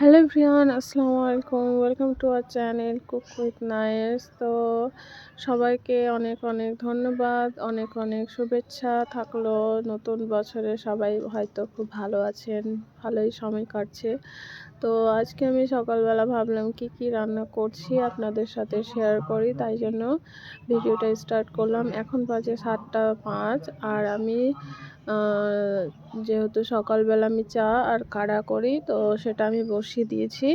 Hello ভ্রিয়ান আসসালামু আলাইকুম। Welcome to our channel cook with nice তো সবাইকে অনেক অনেক ধন্যবাদ, অনেক অনেক শুভেচ্ছা। থাকল নতুন বছরে সবাই হয়তো খুব ভালো আছেন, ভালোই সময় কাটছে। তো আজকে আমি সকালবেলা ভাবলাম কি কি রান্না করছি আপনাদের সাথে শেয়ার করি, তাই জন্য ভিডিওটা স্টার্ট করলাম। এখন বাজে সাতটা পাঁচ আর আমি যেহেতু সকালবেলা আমি চা আর কাড়া করি, তো সেটা আমি বসিয়ে দিয়েছি।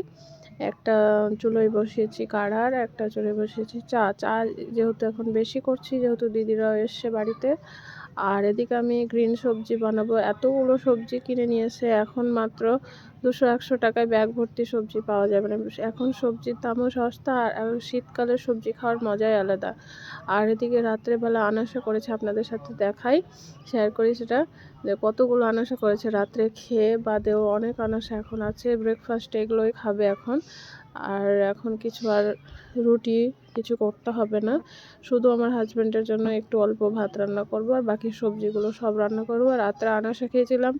একটা চুলোয় বসিয়েছি কাড়ার একটা চুলোয় বসিয়েছি চা। চা যেহেতু এখন বেশি করছি, যেহেতু দিদিরাও এসছে বাড়িতে, আর এদিকে আমি গ্রিন সবজি বানাবো। এতগুলো সবজি কিনে নিয়েছে এখন মাত্র দুশো একশো টাকায় ব্যাগ ভর্তি সবজি পাওয়া যাবে না। এখন সবজির দামও সস্তা আর শীতকালে সবজি খাওয়ার মজাই আলাদা। আর এদিকে রাত্রেবেলা আনাসা করেছে আপনাদের সাথে দেখাই শেয়ার করি সেটা। যে কতগুলো আনাসা করেছে রাত্রে খেয়ে বাদেও অনেক আনাসা এখন আছে ব্রেকফাস্ট এগুলোই খাবে এখন। আর এখন কিছু আর রুটি কিছু করতে হবে না। শুধু আমার হাজব্যান্ডের জন্য একটু অল্প ভাত রান্না করব আর বাকি সবজিগুলো সব রান্না করব। আর রাত্রে আনাসা খেয়েছিলাম,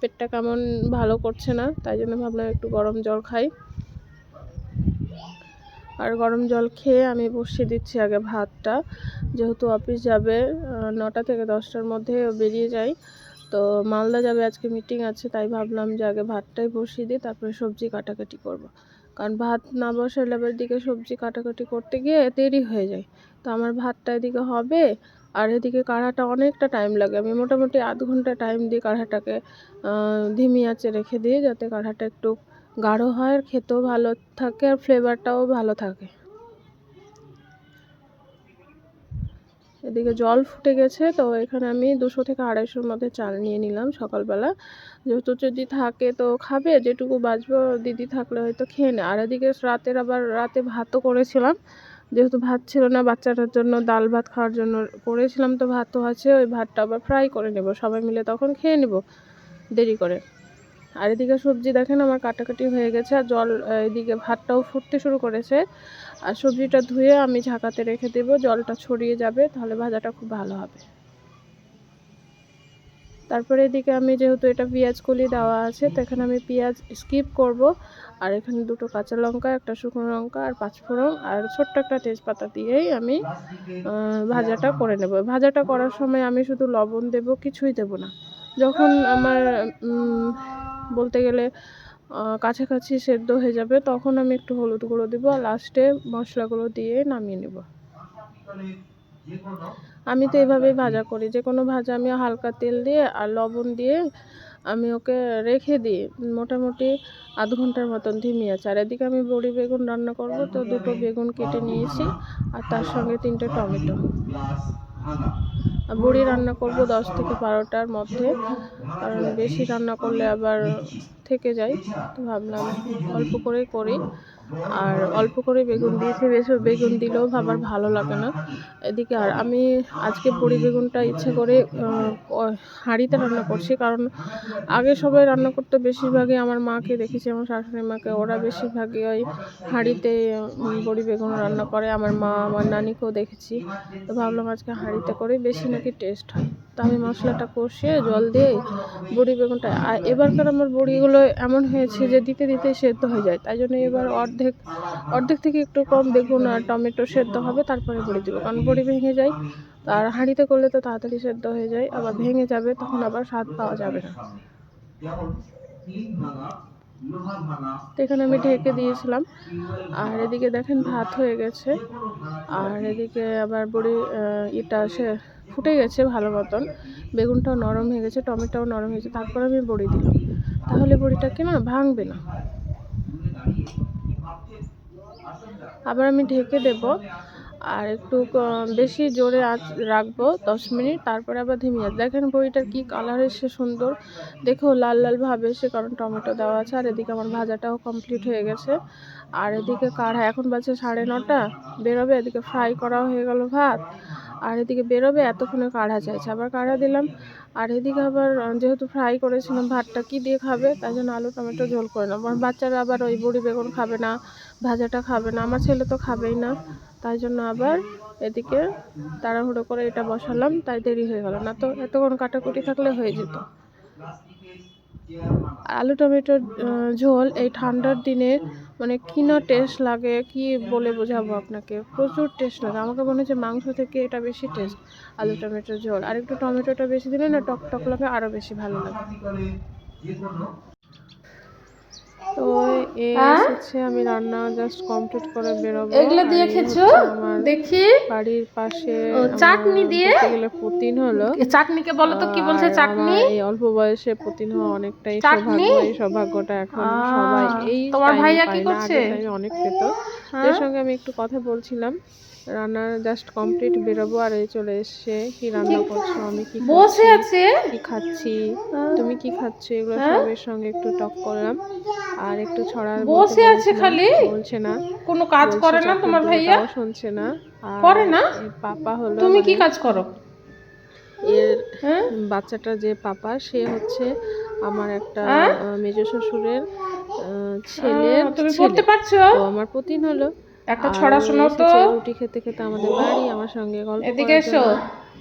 পেটটা কেমন ভালো করছে না, তাই জন্য ভাবলাম একটু গরম জল খাই। আর গরম জল খেয়ে আমি বসিয়ে দিচ্ছি আগে ভাতটা। যেহেতু অফিস যাবে নটা থেকে দশটার মধ্যে বেরিয়ে যাই। তো মালদা যাবে, আজকে মিটিং আছে, তাই ভাবলাম যে আগে ভাতটাই বসিয়ে দিই, তারপরে সবজি কাটাকাটি করব। কারণ ভাত না বসালে আবার এদিকে সবজি কাটাকাটি করতে গিয়ে দেরি হয়ে যায়। তো আমার ভাতটা এদিকে হবে আর এদিকে কাঢ়াটা অনেকটা টাইম লাগে। আমি মোটামুটি আধ ঘণ্টা টাইম দিই কাঢ়াটাকে ধিমি আঁচে রেখে দিই যাতে কাঢ়াটা একটু গাঢ় হয় আর খেতেও ভালো থাকে আর ফ্লেভারটাও ভালো থাকে। এদিকে জল ফুটে গেছে, তো এখানে আমি দুশো থেকে আড়াইশোর মধ্যে চাল নিয়ে নিলাম সকালবেলা। যেহেতু যদি থাকে তো খাবে, যেটুকু বাঁচবো দিদি থাকলে হয়তো খেয়ে নেয়। আর এদিকে রাতের আবার রাতে ভাতও করেছিলাম, যেহেতু ভাত ছিল না, বাচ্চাটার জন্য ডাল ভাত খাওয়ার জন্য করেছিলাম, তো ভাতও আছে, ওই ভাতটা আবার ফ্রাই করে নেব। সবাই মিলে তখন খেয়ে নেব, দেরি করে। আর এদিকে সবজি দেখেন আমার কাটাকাটি হয়ে গেছে, আর জল এদিকে ভাতটাও ফুটতে শুরু করেছে। আর সবজিটা ধুয়ে আমি ঝাঁকাতে রেখে দেব, জলটা ছড়িয়ে যাবে, তাহলে ভাজাটা খুব ভালো হবে। তারপরে এদিকে আমি যেহেতু এটা পেঁয়াজ কলি দেওয়া আছে, তো এখানে আমি পেঁয়াজ স্কিপ করব। আর এখানে দুটো কাঁচা লঙ্কা, একটা শুকনো লঙ্কা আর পাঁচফোড়ন আর ছোট্ট একটা তেজপাতা দিয়েই আমি ভাজাটা করে নেব। ভাজাটা করার সময় আমি শুধু লবণ দেব, কিছুই দেব না। যখন আমার বলতে গেলে কাছাকাছি সেদ্ধ হয়ে যাবে, তখন আমি একটু হলুদ গুঁড়ো দেবো আর লাস্টে মশলাগুলো দিয়ে নামিয়ে নেব। আমি তো এভাবেই ভাজা করি, যে কোনো ভাজা আমি হালকা তেল দিয়ে আর লবণ দিয়ে আমি ওকে রেখে দিই, মোটামুটি আধ ঘণ্টার মতন ধিমি আছে। আর এদিকে আমি বড়ি বেগুন রান্না করব, তো দুটো বেগুন কেটে নিয়েছি, আর তার সঙ্গে তিনটে টমেটো। বড়ি রান্না করব দশ থেকে বারোটার মধ্যে কারণ বেশি রান্না করলে আবার থেকে যায় তো ভাবলাম অল্প করেই করি। আর অল্প করে বেগুন দিয়েছি, বেশি বেগুন দিলেও আবার ভালো লাগে না। এদিকে আর আমি আজকে পরি বেগুনটা ইচ্ছে করে হাঁড়িতে রান্না করছি, কারণ আগে সবাই রান্না করতে, বেশিরভাগই আমার মাকে দেখেছি, আমার শাশুড়ি মাকে। ওরা বেশিরভাগই ওই হাঁড়িতে বড়ি বেগুন রান্না করে, আমার মা, আমার নানিকেও দেখেছি। তো ভাবলাম আজকে হাঁড়িতে করে বেশি নাকি টেস্ট হয়। তো আমি মশলাটা কষিয়ে জল দিয়ে বড়ি বেগুনটা, আর এবারকার আমার বড়িগুলো এমন হয়েছে যে দিতে দিতে সেদ্ধ হয়ে যায়, তাই জন্য এবার অর্ধেক অর্ধেক থেকে একটু কম বেগুন আর টমেটো সেদ্ধ হবে, তারপরে বড়ি দেবো, কারণ বড়ি ভেঙে যায় আর হাঁড়িতে করলে তো তাড়াতাড়ি সেদ্ধ হয়ে যায়, আবার ভেঙে যাবে, তখন আবার স্বাদ পাওয়া যাবে না। এখানে আমি ঢেকে দিয়েছিলাম। আর এদিকে দেখেন ভাত হয়ে গেছে। আর এদিকে আবার বড়ি এটা সে ফুটে গেছে ভালো মতন। বেগুনটাও নরম হয়ে গেছে, টমেটোও নরম হয়েছে তারপর আমি বড়ি দিলাম। তাহলে বড়িটাকে না ভাঙবে না। আবার আমি ঢেকে দেব। আর একটু বেশি জোরে আঁচ, রাখব, দশ মিনিট, তারপরে আবার ধিমিয়ে দেখেন বইটার কি কালার এসে সুন্দর। দেখো লাল লাল ভাবে এসে, কারণ টমেটো দেওয়া আছে, আর এদিকে আমার ভাজাটাও কমপ্লিট হয়ে গেছে। আর এদিকে কাড়া এখন বাজে সাড়ে নটা, বেরোবে, এদিকে ফ্রাই করাও হয়ে গেল ভাত। আর এদিকে বেরোবে এতক্ষণে কাঢ়া চাইছে আবার কাঢ়া দিলাম, আর এদিকে আবার যেহেতু ফ্রাই করেছিলাম, ভাতটা কি দিয়ে খাবে? তাই জন্য আলু, টমেটো, ঝোল করে নেব। বাচ্চারা আবার ওই বড়ি বেগুন খাবে না, ভাজাটা খাবে না। আমার ছেলে তো খাবেই না, তাই জন্য আবার এদিকে তাড়াহুড়ো করে এটা বসালাম, তাই দেরি হয়ে গেল। না তো এতক্ষণ কাটাকুটি থাকলে হয়ে যেত। আলু টমেটোর ঝোল এই ঠান্ডার দিনে মানে কি না টেস্ট লাগে, কি বলে বোঝাবো আপনাকে? প্রচুর টেস্ট লাগে। আমাকে মনে হচ্ছে মাংস থেকে এটা বেশি টেস্ট আলু টমেটোর ঝোল। আর একটু টমেটোটা বেশি দিলে না টক টক লাগে আরও বেশি ভালো লাগে। তো এই হচ্ছে এসেছে আমি রান্না জাস্ট কমপ্লিট করে বেরোবো এগুলো দিয়ে খেছো দেখি বাড়ির পাশে চাটনি দিয়ে? এগুলো গেলে পুতিন হলো চাটনিকে বলো তো কি বলছে চাটনি এই অল্প বয়সে পুতিন হওয়া অনেকটাই? সৌভাগ্য এই সৌভাগ্যটা এখন সবাই এই তোমার ভাইয়া কি করছে? আমি অনেক পেত? এর সঙ্গে আমি একটু কথা বলছিলাম। রান্না জাস্ট কমপ্লিট বেরোবো আর এই চলে এসছে। কি রান্না করছ? আমি কি বসে খাচ্ছি, আছে? কি খাচ্ছি? হ্যাঁ? তুমি কি খাচ্ছ? এগুলো হ্যাঁ? সবের সঙ্গে একটু টক করলাম। আর একটু ছড়ার বসে আছে খালি? বলছে না। কোনো কাজ করে না তোমার ভাইয়া? শুনছে না। করে না? পাপা হলো তুমি কি মানে কাজ করো? এর হ্যাঁ? বাচ্চাটা যে পাপা সে হচ্ছে আমার একটা হ্যাঁ? মেজ শ্বশুরের ছেলের তুমি ছেলে। পড়তে পারছ? আমার পুতিন হলো। একটা ছড়া শোনাও তো। রুটি খেতে খেতে আমাদের বাড়ি আমার সঙ্গে গল্প এদিকে এসো।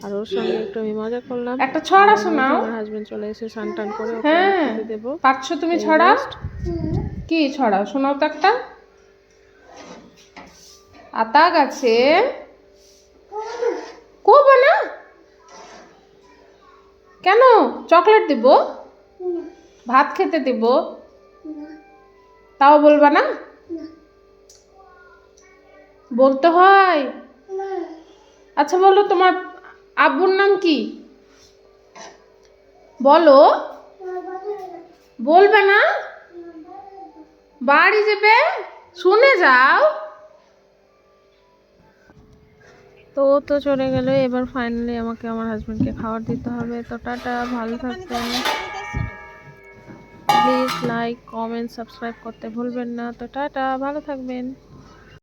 আর ওর সঙ্গে একটু আমি মজা করলাম। একটা ছড়া শোনাও। আমার হাজবেন্ড চলে এসে স্নান টান করে ওকে হ্যাঁ। খেতে দেবো। পারছ তুমি ছড়া? কি ছড়া? শোনাও তো একটা। আতা গাছে কবে না কেন? চকলেট দিব? ভাত খেতে দিব? তাও বলবা না? বলতে হয়? আচ্ছা বলো তোমার আব্বুর নাম কি? বলো। বলবে না? বাড়ি যাবে? শুনে যাও। তো ও তো চলে গেল এবার ফাইনালি আমাকে আমার হাজবেন্ডকে খাবার দিতে হবে। তো টাটা ভালো থাকবেন। প্লিজ লাইক কমেন্ট সাবস্ক্রাইব করতে ভুলবেন না। তো টাটা ভালো থাকবেন।